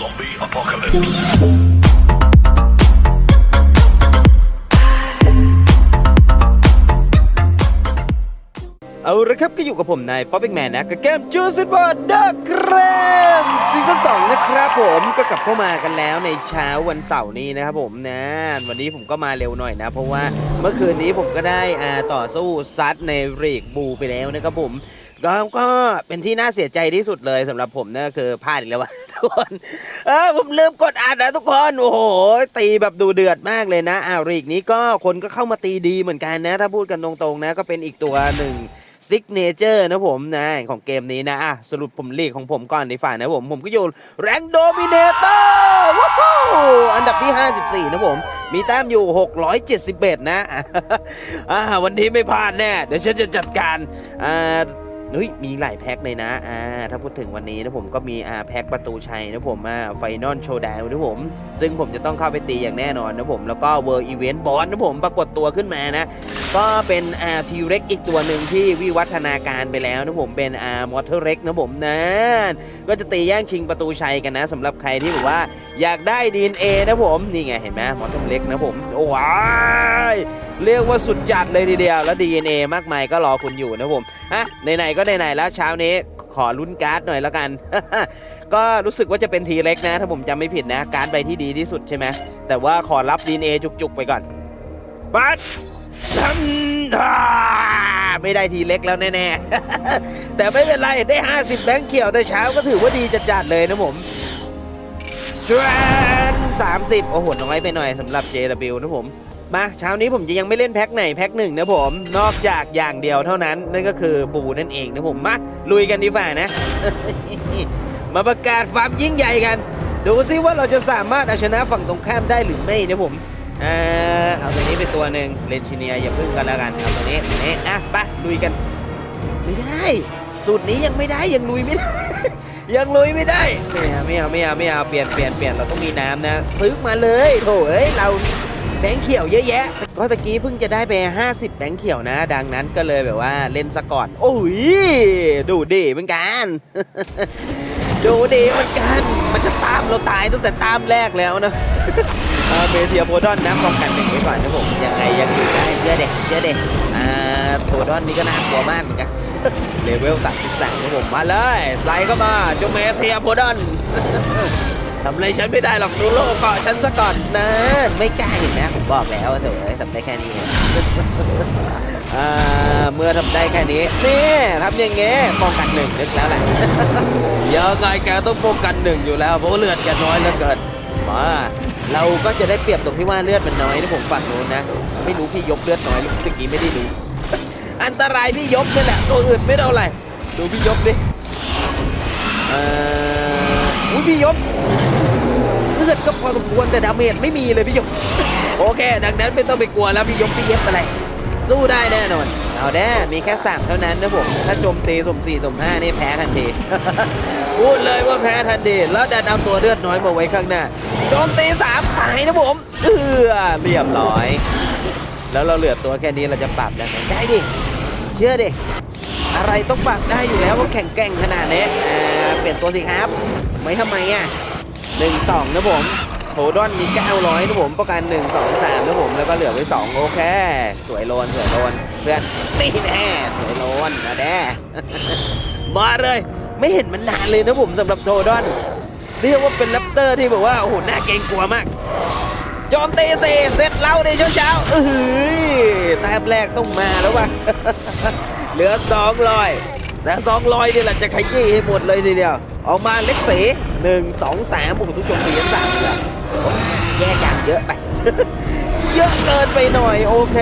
Zombie apocalypse. เอาละครับก็อยู่กับผมนายป๊อปปิ้งแมนนะกับเกมจูซิบอร์ดเกรมซีซั่น2นะครับผมก็กลับเข้ามากันแล้วในเช้าวันเสาร์นี้นะครับผมนะ วันนี้ผมก็มาเร็วหน่อยนะ เพราะว่าเมื่อคืนนี้ผมก็ได้อ่าต่อสู้ซัดในรีกบูไปแล้วนะครับผมก็ก็เป็นที่น่าเสียใจที่สุดเลยสำหรับผมนะคือพลาดอีกแล้ววะ คน เออผมลืมกดอัดนะทุกคน โอ้โห ตีแบบดูเดือดมากเลยนะอ่าวรีกนี้ก็คนก็เข้ามาตีดีเหมือนกันนะ ถ้าพูดกันตรงๆนะ ก็เป็นอีกตัวหนึ่งซิกเนเจอร์นะผมนะของเกมนี้นะอะสรุปผมลีกของผมก่อนในฝ่ายนะผม ผมก็อยู่แรงโดมิเนเตอร์ว้าวอันดับที่ 54 นะผม มีแต้มอยู่ 671 นะอ่าวันนี้ไม่พลาดแน่ เดี๋ยวฉันจะจัดการอ่า เฮ้ยมีหลายแพ็คเลยนะอ่าถ้าพูดถึงวันนี้นะผมก็มีอ่าแพ็คประตูชัยนะผมอ่าไฟนอลโชว์ดาวนะผม ซึ่งผมจะต้องเข้าไปตีอย่างแน่นอนนะผม แล้วก็เวอร์อีเวนต์บอลนะผมปรากฏตัวขึ้นมานะ ก็เป็นอ่าทีเร็กอีกตัวหนึ่งที่วิวัฒนาการไปแล้วนะผมเป็นอ่ามอเตอร์เร็กนะผมนะก็จะตีแย่งชิงประตูชัยกันนะสำหรับใครที่แบบว่าอยากได้ DNA นะผมนี่ไงเห็นไหมมอเตอร์เร็กนะผมโอ้ย เรียกว่าสุดจัดเลยทีเดียว แล้ว DNA มากมายก็รอคุณอยู่นะผมฮะไหนๆก็ไหนๆแล้วเช้านี้ขอลุ้นการ์ดหน่อยแล้วกัน ก็รู้สึกว่าจะเป็นทีเล็กนะ ถ้าผมจำไม่ผิดนะ การ์ดใบที่ดีที่สุดใช่ไหมแต่ว่าขอรับ DNA จุกๆไปก่อนบัดทันทาไม่ได้ทีเล็กแล้วแน่ๆ แต่ไม่เป็นไร ได้ 50 แบงค์เขียวแต่เช้าก็ถือว่าดีจัดๆเลยนะผมชวน30 โอ้โหน้อยไปหน่อยสำหรับ JW นะผม มาเช้านี้ผมจะยังไม่เล่นแพ็คไหนแพ็คหนึ่งนะผม นอกจากอย่างเดียวเท่านั้น นั่นก็คือบูนั่นเองนะผมมาลุยกันดีฝ่านะ มาประกาศความยิ่งใหญ่กัน ดูซิว่าเราจะสามารถเอาชนะฝั่งตรงข้ามได้หรือไม่นะผมเอาตัวนี้ไปตัวหนึ่งเลนชิเนียอย่าพึ่งกันแล้วกันเอาตัวนี้ตัวนี้อะไปลุยกัน ไม่ได้ สูตรนี้ยังไม่ได้ยังลุยไม่ได้ยังลุยไม่ได้ไม่เอาไม่เอาไม่เอาไม่เอาเปลี่ยนเปลี่ยนเปลี่ยนเราต้องมีน้ำนะซื้อมาเลยโถเอ้ยเรา แบงค์เขียวเยอะแยะ ก็ตะกี้เพิ่งจะได้ไป 50 แบงค์เขียวนะ ดังนั้นก็เลยแบบว่าเล่นซะก่อน โอ้ย ดูดีเหมือนกัน ดูดีเหมือนกัน มันจะตามเราตายตั้งแต่ตามแรกแล้วนะเออเมเทียโพดอนนะป้องกันเด็กไว้ก่อนนะผมยังไงยังอยู่ได้เชื่อเด็กเชื่อเด็กอ่าโพดอนนี่ก็น่ากลัวมากเหมือนกันเลเวล33นะผมมาเลยใส่เข้ามาจงเมเทียโพดอน ทำอะไรฉันไม่ได้หรอกดูโลกเกาะฉันซะก่อนนะ ไม่กล้าเห็นไหมผมบอกแล้วเถอะทำได้แค่นี้อ่าเมื่อทำได้แค่นี้นี่ทำอย่างเงี้ยป้องกันหนึ่งนึกแล้วแหละเยังไงแกต้องป้องกันหนึ่งอยู่แล้วเพราะเลือดแกน้อยเหลือเกินมาเราก็จะได้เปรียบตรงที่ว่าเลือดมันน้อยนะผมฝั่งนู้นนะ ไม่รู้พี่ยกเลือดน้อยหรือเมื่อกี้ไม่ได้ดูอันตรายพี่ยกนี่แหละตัวอื่นไม่เท่าไรดูพี่ยกดิเอ่อ อุ้ยพี่ยกเลือดก็พอสมควรแต่ดาเมจไม่มีเลยพี่ยกโอเค ดังนั้นไม่ต้องไปกลัวแล้วพี่ยกพี่เย็บอะไร สู้ได้แน่นอนเอาแน่มีแค่สามเท่านั้นนะผมถ้าโจมตีสมสี่สมห้านี่แพ้ทันทีพูดเลยว่าแพ้ทันทีแล้วดันเอาตัวเลือดน้อยมาไว้ข้างหน้าโจมตีสามตายนะผมเออเรียบร้อย แล้วเราเหลือตัวแค่นี้เราจะปรับได้ไหมได้ดิเชื่อดิอะไรต้องปรับได้อยู่แล้วว่าแข่งแกร่งขนาดนี้อ่าเปลี่ยนตัวสิครับ ไม่ทำไมอะหนึ่งสองนะผมโถดอนมี900นะผมประกัน1 2 3นะผมแล้วก็เหลือไว้2โอเค สวยโลนสวยโลนเพื่อนตีแน่สวยโลนนะแด้มาเลย ไม่เห็นมันนานเลยนะผมสำหรับโทดอนเรียกว่าเป็นแรปเตอร์ที่แบบว่าโอ้โหน่าเกรงกลัวมากโจมตีสีเสร็จเล่าในช่วงเช้าเอ้ยแต้มแรกต้องมาแล้ววะเหลือสองร้อยแต่สองร้อยนี่แหละจะขยี้ให้หมดเลยทีเดียว ออกมาเล็กสีหนึ่งสองสามโอ้โหทุกจมตีทั้งสามเลยอ้ยแยกอย่างเยอะไป เยอะเกินไปหน่อยโอเค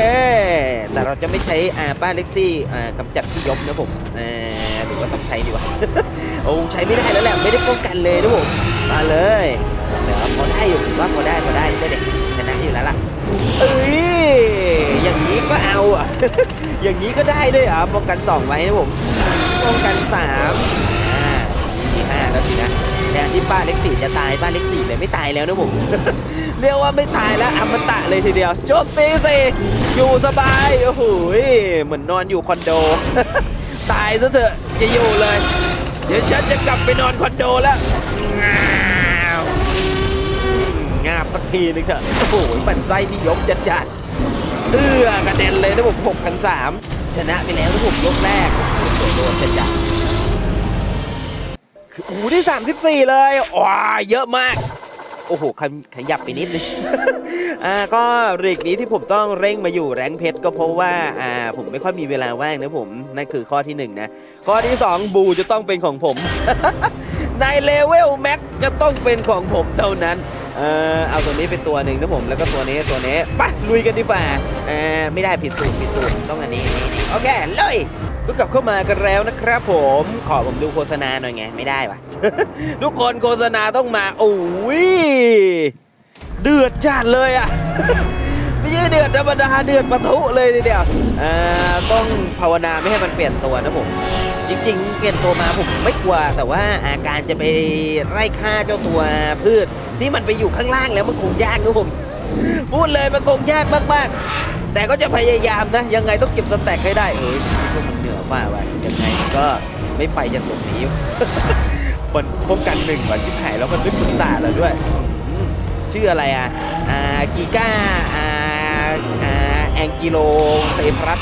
แต่เราจะไม่ใช้อ่าป้าเล็กซี่อ่ากำจัดที่ยกนะผมอ่าหรือว่าต้องใช้ดีกว่าโอ้ใช้ไม่ได้แล้วแหละไม่ได้ป้องกันเลยนะผมมาเลยเดี๋ยวพอได้อยู่ผมว่าพอได้พอได้ใช่เด็กชนะอยู่แล้วล่ะเอ้ยอย่างนี้ก็เอาอะอย่างนี้ก็ได้ด้วยอะป้องกันสองไว้นะผมป้องกันสาม อ่าที่ห้าแล้วสินะแทนที่ป้าเล็กสี่จะตายป้าเล็กสี่เลยไม่ตายแล้วนะผม เรียกว่าไม่ตายแล้วอมตะเลยทีเดียวโจมตีสิอยู่สบายโอ้โหเหมือนนอนอยู่คอนโด ตายซะเถอะจะอยู่เลย เดี๋ยวฉันจะกลับไปนอนคอนโดแล้วง้าวทีนึงเถอะโอ้โหมันไส้นี่ยกจัดจัดๆเอื้อกระเด็นเลยนะผมหกพันสามชนะไปแล้วนะผมยกแรก ๆคือโอ้โหได้สามสิบสี่เลยว้าเยอะมาก โอ้โหขยขยับไปนิดนึงอ่าก็เรกนี้ที่ผมต้องเร่งมาอยู่แรงเพชรก็เพราะว่าอ่าผมไม่ค่อยมีเวลาว่างนะผมนั่นคือข้อที่หนึ่งนะข้อที่สองบูจะต้องเป็นของผม ในเลเวลแม็กจะต้องเป็นของผมเท่านั้นเออเอาตัวนี้เป็นตัวหนึ่งนะผมแล้วก็ตัวนี้ตัวนี้ไปลุยกันดีฝ่าเออไม่ได้ผิดสูตรผิดสูตรต้องอันนี้โอเคเลย ก็กลับเข้ามากันแล้วนะครับผมขอผมดูโฆษณาหน่อยไง ไม่ได้วะทุกคนโฆษณาต้องมาโอ้ยเดือดจัดเลยอะไม่ใช่เดือดธรรมดาเดือดปะทุเลยทีเดียวเอ่อต้องภาวนาไม่ให้มันเปลี่ยนตัวนะผมจริงๆ เปลี่ยนตัวมาผมไม่กลัว แต่ว่าอาการจะไปไล่ฆ่าเจ้าตัวพืชที่มันไปอยู่ข้างล่างแล้วมันคงยากนะผมพูดเลยมันคงยากมากๆ แต่ก็จะพยายามนะ ยังไงต้องเก็บสแต็กให้ได้เอ้ยพวกมันเหนือฟ้าว่ะยังไงก็ไม่ไปจากตรงนี้มันป้องกันหนึ่งว่ะชิบหายแล้วมันไม่ปรึกษาเราด้วย ชื่ออะไรอะอ่ากีก้าอ่าอ่าแองกิโลเซพรัส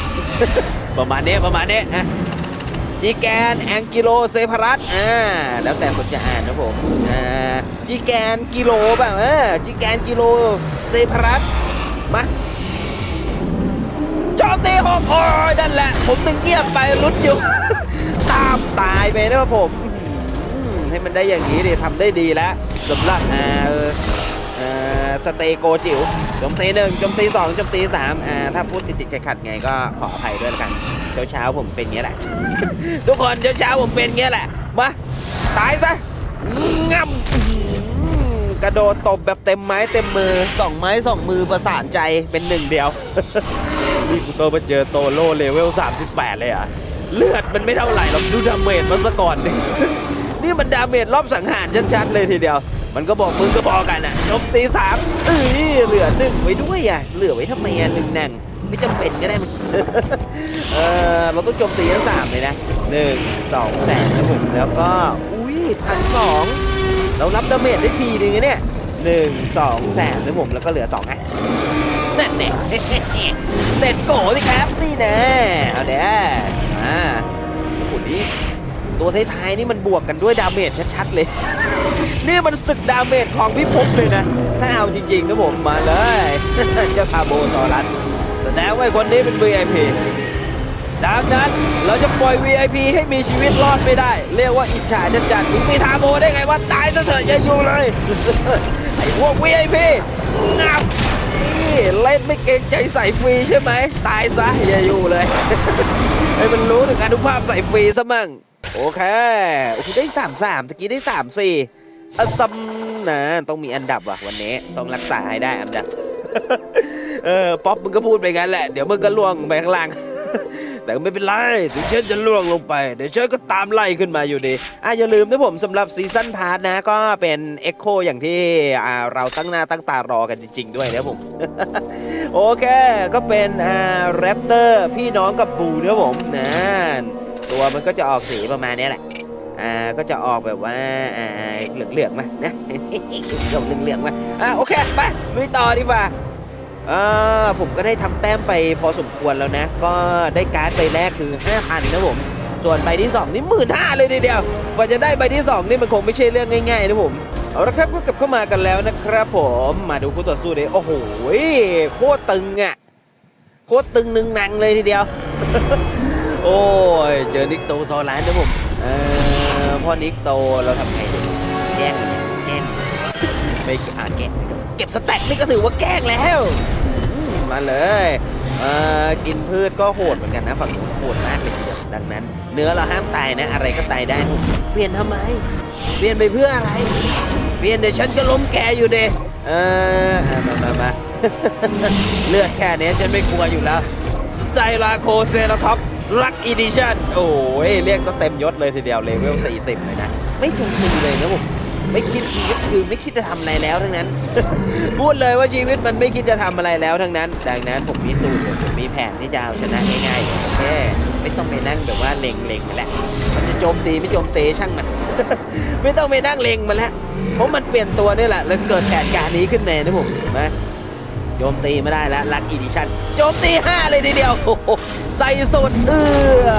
ประมาณนี้ประมาณนี้อะจีแกนแองกิโลเซพรัสอ่าแล้วแต่คนจะอ่านนะผมอ่าจีแกนกิโลแบบเออจีแกนกิโลเซพรัส จอมตีหอกโอ้ยนั่นแหละ ผมตึงเงียบไปรุดอยู่ ตามตายไปนะครับผมให้มันได้อย่างนี้ดิทำได้ดีแล้วสำหรับอ่าเออสเตโกจิ๋วโจมตีหนึ่งโจมตีสองโจมตีสามอ่าถ้าพูดติดติดขัดๆไงก็ขออภัยด้วยละกันเช้าเช้าๆผมเป็นเงี้ยแหละ ทุกคนเช้าเช้าๆผมเป็นเงี้ยแหละมาตายซะงับ กระโดดตบแบบเต็มไม้เต็มมือสองไม้สองมือประสานใจเป็นหนึ่งเดียว นี่กูโตมาเจอโตโลเลเวล 38 เลยอะ เลือดมันไม่เท่าไหร่หรอกดูดาเมจมันซะก่อน นี่มันดาเมจรอบสังหารชัดๆเลยทีเดียว มันก็บอกมือก็บอกกันอะจมตีสามเอ้ยเหลือหนึ่งไว้ด้วยอะเหลือไว้ทำไมอะหนึ่งหนังไม่จำเป็นก็ได้มันเออเราต้องจมตีทั้งสามเลยนะหนึ่งสองแสนนะผมแล้วก็อุ้ยพันสอง เรารับดาเมจได้ทีนึงเนี่ยหนึ่งสองแสนนะผมแล้วก็เหลือสองอะนั่นแน่เสร็จโกสิครับนี่แน่เอาเด้ออ่าโอ้นี่ตัวท้ายๆนี่มันบวกกันด้วยดาเมจชัดๆเลย นี่มันศึกดาเมจของพี่ภพเลยนะ ถ้าเอาจริงๆนะผมมาเลยเจ้าคาโบซอรัสแสดงว่าไอ้คนนี้เป็น VIP ดังนั้นเราจะปล่อย VIP ให้มีชีวิตรอดไม่ได้ เรียกว่าอิจฉาจัดๆมึงมีทาโบได้ไงว่าตายซะเถอะอย่าอยู่เลย ไอ้พวก VIP งับนี่เล่นไม่เกรงใจใส่ฟรีใช่ไหม ตายซะอย่าอยู่เลยให้มันรู้ถึงอนุภาพใส่ฟรีซะมั่งโอเคโอ้โหได้สามสามตะกี้ได้สามสี่อซัมนะต้องมีอันดับว่ะวันนี้ต้องรักษาให้ได้อันดับ เออป๊อปมึงก็พูดไปงั้นแหละ เดี๋ยวมึงก็ล่วงไปข้างล่าง แต่ก็ไม่เป็นไรถึงเช่นจะล่วงลงไป เดี๋ยวเชิญก็ตามไล่ขึ้นมาอยู่ดีอะอย่าลืมนะผมสำหรับซีซั่นพาร์ทนะก็เป็น Echo อย่างที่อ่าเราตั้งหน้าตั้งตารอกันจริง ๆ ด้วยนะผม โอเค ก็เป็นอ่าแรปเตอร์พี่น้องกับบูนะผมนะตัวมันก็จะออกสีประมาณนี้แหละอ่าก็จะออกแบบว่าอ่าเหลืองๆมานะ เหลืองเหลืองๆมาอ่าโอเคไปลุยต่อดีกว่า ผมก็ได้ทำแต้มไปพอสมควรแล้วนะ ก็ได้การ์ดใบแรกคือ5,000นะผม ส่วนใบที่ 2 นี่หมื่นห้าเลยทีเดียวกว่าจะได้ใบที่ 2 นี่มันคงไม่ใช่เรื่องง่ายๆนะผมเอาละครับก็กลับเข้ามากันแล้วนะครับผมมาดูคู่ต่อสู้เดิโอ้โหโคตรตึงอะโคตรตึงหนึ่งหนังเลยทีเดียว โอ้ยเจอนิกโตซอร้านนะผมเออพ่อนิกโตเราทำไงแกล้งแกล้งไม่อ่าแกล้งเก็บสแต็กนี่ก็ถือว่าแกล้งแล้ว มาเลยเอ่อกินพืชก็โหดเหมือนกันนะฝั่งนู้นโหดมากเลยทีเดียวดังนั้น เนื้อเราห้ามตายนะ อะไรก็ตายได้นะเปลี่ยนทำไม เปลี่ยนไปเพื่ออะไร เปลี่ยนเดี๋ยวฉันก็ล้มแกอยู่เดเอออะมามามาเลือดแค่นี้ฉันไม่กลัวอยู่แล้วสไตลาโคเซราท็อปรักอีดิชั่นโอ้ยเรียกสเต็มยศเลยทีเดียวเลเวล40 เลยนะ ไม่จงตีเลยนะผม ไม่คิดชีวิตคือไม่คิดจะทำอะไรแล้วทั้งนั้น พูดเลยว่าชีวิตมันไม่คิดจะทำอะไรแล้วทั้งนั้น ดังนั้นผมมีสูตรผมมีแผนที่จะเอาชนะง่ายๆโอเคไม่ต้องไปนั่งแบบว่าเล็งๆมาแล้วมันจะโจมตีไม่โจมตีช่างมัน ไม่ต้องไปนั่งเล็งมาแล้วเพราะมันเปลี่ยนตัวนี่แหละแล้วเกิดแผนการนี้ขึ้นแน่นะผมนะ โจมตีไม่ได้แล้วลักอีดิชันโจมตีห้าเลยทีเดียวใส่สุดเอื้อ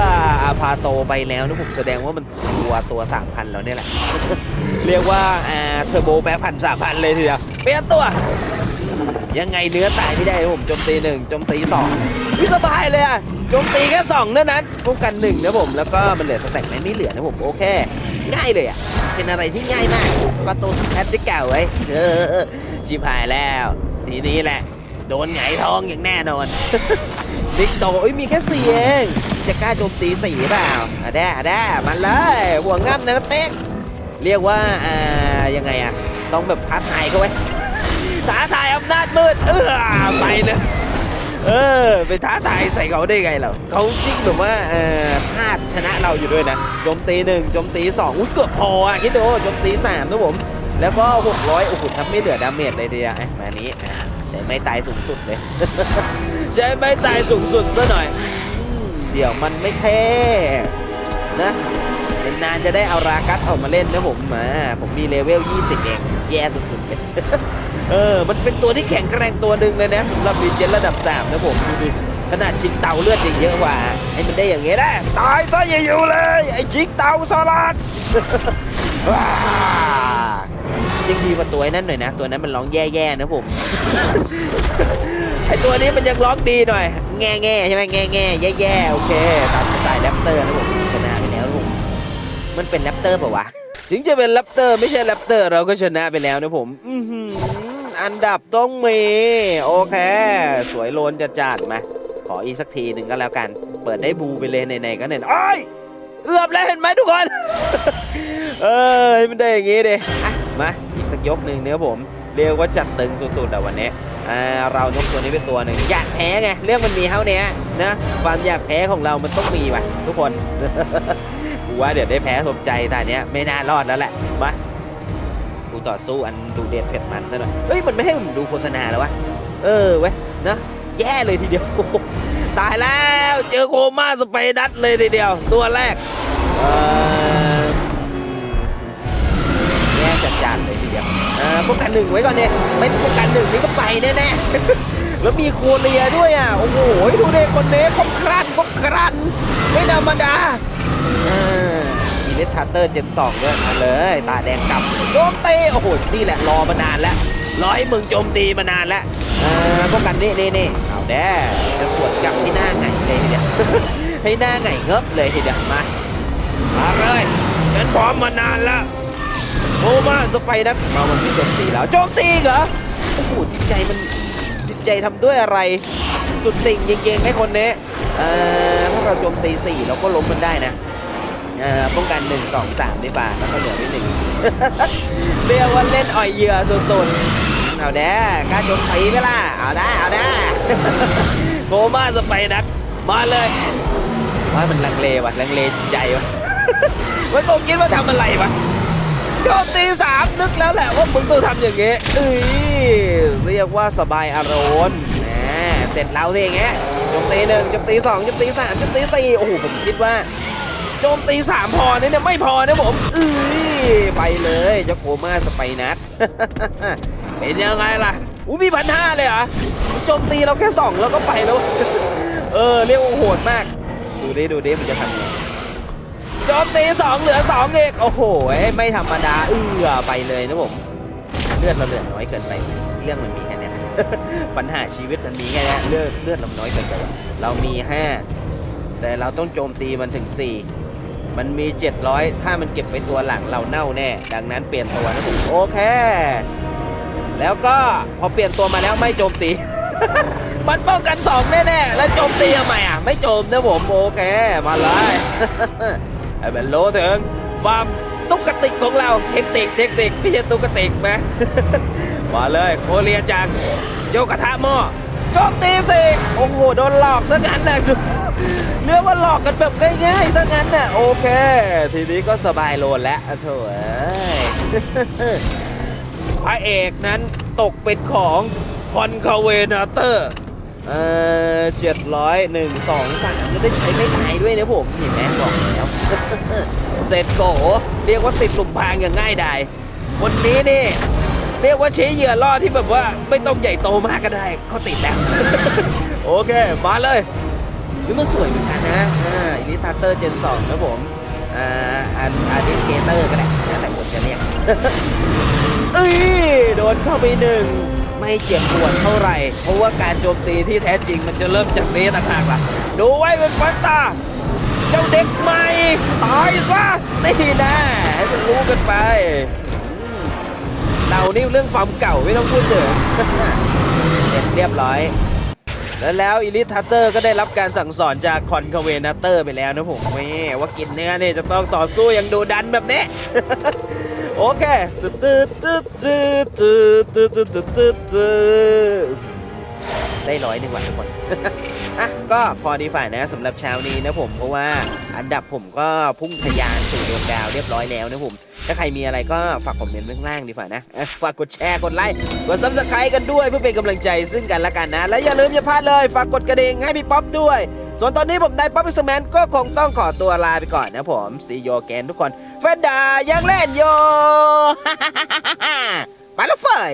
อาพาโตไปแล้วนะผมแสดงว่ามันตัวตัวสามพันแล้วเนี่ยแหละ เรียกว่าอ่าเทอร์โบแปรพันสามพันเลยทีเดียวเปลี่ยนตัว ยังไงเนื้อตายไม่ได้ผมโจมตีหนึ่งโจมตีสองวิสบายเลยอะโจมตีแค่สองเท่านั้นป้องกันหนึ่งนะผมแล้วก็มันเหลือสแต็กไมไม่เหลือนะผมโอเค ง่ายเลยอะเป็นอะไรที่ง่ายมากประตูแอตติเก่าไว้เจอชิบหายแล้ว ทีนี้แหละ โดนไงายท้องอย่างแน่นอนดิกโตเอ้ยมีแค่สี่เอง จะกล้าโจมตีสี่เปล่าอะได้อะได้มันเลยหัวงับเนื้อเต็กเรียกว่าอ่ายังไงอะต้องแบบท้าทายเขาไว้ท้าทายอำนาจมืดเออไปเลยเออไปท้าทายใส่เขาได้ไงเราเขายิ่งแบบว่าเออพลาดชนะเราอยู่ด้วยนะโจมตีหนึ่งโจมตีสองอุ้ยเกือบพออะคิดดูโจมตีสามนะผม แล้วก็ 600 โอ้โหทำไม่เหลือดาเมจเลยเดียวไอ้มานี้ใช้ไม้ตายสูงสุดเลย ใช้ไม้ตายสูงสุดซะหน่อย เดี๋ยวมันไม่เท่นะนานจะได้เอารากัสออกมาเล่นนะผมมาผมมีเลเวล 20 เอง แย่สุดๆเลยเออ มันเป็นตัวที่แข็งแกร่งตัวหนึ่งเลยนะสำหรับรีเจนระดับ 3 นะผมดูดิขนาดชิงเตาเลือดยังเยอะกว่าให้มันได้อย่างเงี้ยได้ตายซะอย่าอยู่เลย ไอ้ชิงเตาสลัดว้า ยังดีกว่าตัวนั่นหน่อยนะ ตัวนั้นมันร้องแย่ๆนะผม ไอตัวนี้มันยังร้องดีหน่อย แง่แง่ๆใช่ไหมแง่แง่แย่แย่ๆโอเคตามสไตล์แรปเตอร์นะผมชนะไปแล้วผมมันเป็นแรปเตอร์เปล่าวะถึงจะเป็นแรปเตอร์ไม่ใช่แรปเตอร์เราก็ชนะไปแล้วนะผมอืออันดับต้องมี โอเค สวยโลนจะจัดมา ขออีกสักทีหนึ่งก็แล้วกัน เปิดได้บูไปเลยในๆก็เนี่ยโอ้ยเอือบแล้วเห็นไหมทุกคน เออมันได้อย่างงี้ดิ มาอีกสักยกหนึ่งเนื้อผมเรียกว่าจัดตึงสุดๆอะวันนี้เรานกตัวนี้เป็นตัวหนึ่งอยากแพ้ไงเรื่องมันมีเท่านี้นะความอยากแพ้ของเรามันต้องมีว่ะทุกคนกูว่าเดี๋ยวได้แพ้สมใจแต่เนี้ยไม่น่ารอดแล้วแหละมากูต่อสู้อันดูเด็ดเผ็ดมันซะหน่อยเฮ้ยมันไม่ให้ผมดูโฆษณาแล้ววะเออเว้ยนะแย่เลยทีเดียวตายแล้วเจอโคม่าสไปดัสเลยทีเดียว ตัวแรกเออ ย่จัดจานเลยทีเดียวเออป้องกันหนึ่งไว้ก่อนเนี่ยไม่ป้องกันหนึ่งนี่ก็ไปแน่ๆแล้วมีโคเรียด้วยอะโอ้โหดูเด็กคนนี้คมครันคมครันไม่ธรรมดาออมีเลสทัตเตอร์เจนสองด้วยมาเลยตาแดงกลับโจมตีโอ้โหนี่แหละรอมานานแล้วร้อให้มึงโจมตีมานานแล้วป้องกันนี่นี่นี่เอาแด้จะสวนกลับที่หน้าไงเลยทีเดียวให้หน้าไงเงบเลยทีเดียวมามาเลยฉันพร้อมมานานแล้ว โอมาสไปนัทมาวันนี้โจมตีแล้วโจมตีเหรอโอ้โหจิตใจมันจิตใจทำด้วยอะไร สุดติ่งจริงๆให้คนนี้เอ่อถ้าเราโจมตีสี่เราก็ล้มมันได้นะเอ่อป้องกันหนึ่งสองสามดีป่าแล้วก็เหลือไว้หนึ่งเรียกว่าเล่นอ่อยเหยื่อสุดๆเอาแด้กล้าโจมตีไหมล่ะเอาได้เอาได้โกมาสไปนัทมาเลยว่ามันลังเลวะลังเลใจวะมันคงคิดว่าทำอะไรวะ จมตีสามนึกแล้วแหละว่ามึงต้องทำอย่างเงี้ยเอ้ยเรียกว่าสบายอารมณ์นะเสร็จแล้วสิอย่างเงี้ยโจมตีหนึ่งโจมตีสองโจมตีสามโจมตีสี่โอ้โหผมคิดว่าโจมตีสามพอเนี่ยไม่พอนะผมเอ้ยไปเลยเจ้าโกมาสไปนัท เป็นยังไงล่ะอู้มีพันห้าเลยเหรอโจมตีเราแค่สองแล้วก็ไปแล้ว เออ เรียกว่าโหดมาก ดูดิ ดูดิ มันจะทำไง โจมตีสองเหลือสองเอกโอ้โหไม่ธรรมดาเอื้อไปเลยนะผมเลือดเราเหลือน้อยเกินไป เรื่องมันมีแค่นี้ยปัญหาชีวิตมันมีแค่นี้เลือดเลือดเราน้อยเกินไปเรามีห้าแต่เราต้องโจมตีมันถึงสี่มันมี 700 ถ้ามันเก็บไปตัวหลังเราเน่าแน่ ดังนั้นเปลี่ยนตัวนะผมโอเค แล้วก็พอเปลี่ยนตัวมาแล้วไม่โจมตี มันป้องกันสองแน่ๆ แล้วโจมตีทำไมอะ ไม่โจมนะผมโอเค มาเลย ไอ้เป็นโลเถึงความตุ๊กติกของเราเทคนิคเทคนิคไม่ใช่ตุ๊กติกนะมาเลยโคเรียจังเจ้ากระทะหม้อโจมตีสิโอ้โหโดนหลอกซะงั้นนะเรื่องว่าหลอกกันแบบง่ายๆซะงั้นน่ะโอเค ทีนี้ก็สบายโลนแล้วอะโถเอ้ยพระเอกนั้นตกเป็นของคอนคาเวนาเตอร์ เอ่อเจ็ดร้อยหนึ่งสองสามก็ได้ใช้ไม่ตายด้วยนะผมเห็นไหมบอกแล้ว เสร็จโกเรียกว่าติดหลุมพรางอย่างง่ายดายคนนี้นี่เรียกว่าใช้เหยื่อล่อที่แบบว่าไม่ต้องใหญ่โตมากก็ได้ก็ติดแล้ว โอเค มาเลยนี่มันสวยเหมือนกันนะอ่าอิลิทัตเตอร์เจนสองนะผมอ่าอันอันนี้เกเตอร์ก็ได้แล้วแต่คนจะเรียกเอ้ยโดนเข้าไปหนึ่ง ไม่เจ็บปวดเท่าไหร่ เพราะว่าการโจมตีที่แท้จริงมันจะเริ่มจากนี้ต่างหากล่ะ ดูไว้เป็นฟันตา เจ้าเด็กใหม่ ตายซะนี่นะให้มันรู้กันไป เรานี่เรื่องความเก่าไม่ต้องพูดถึงเสร็จเรียบร้อย แล้วแล้วอิลิทัตเตอร์ก็ได้รับการสั่งสอนจากคอนคาเวนัตเตอร์ไปแล้วนะผมแม่ว่ากินเนื้อเนี่ยจะต้องต่อสู้อย่างดูดันแบบนี้ โอเคตึ๊ดตึ๊ดตึ๊ดตึ๊ดตึ๊ดตึ๊ดตึ๊ดตึ๊ดตึ๊ด ได้ร้อยหนึ่งวันทุกคน อะ ก็พอดีฝ่ายนะสำหรับเช้านี้นะผม เพราะว่าอันดับผมก็พุ่งทะยานสู่ดวงดาวเรียบร้อยแล้วนะผมถ้าใครมีอะไรก็ฝากคอมเมนต์ข้างล่างดีฝ่านะอะฝากกดแชร์ กดไลค์ กดซับสไครต์กันด้วยเพื่อเป็นกำลังใจซึ่งกันและกันนะ และอย่าลืมอย่าพลาดเลย ฝากกดกระดิ่งให้พี่ป๊อปด้วย ส่วนตอนนี้ผมนายป๊อปพิสแมนก็คงต้องขอตัวลาไปก่อนนะผมซีโยแกนทุกคนแฟนดายังเล่นโยไปแล้วเฟย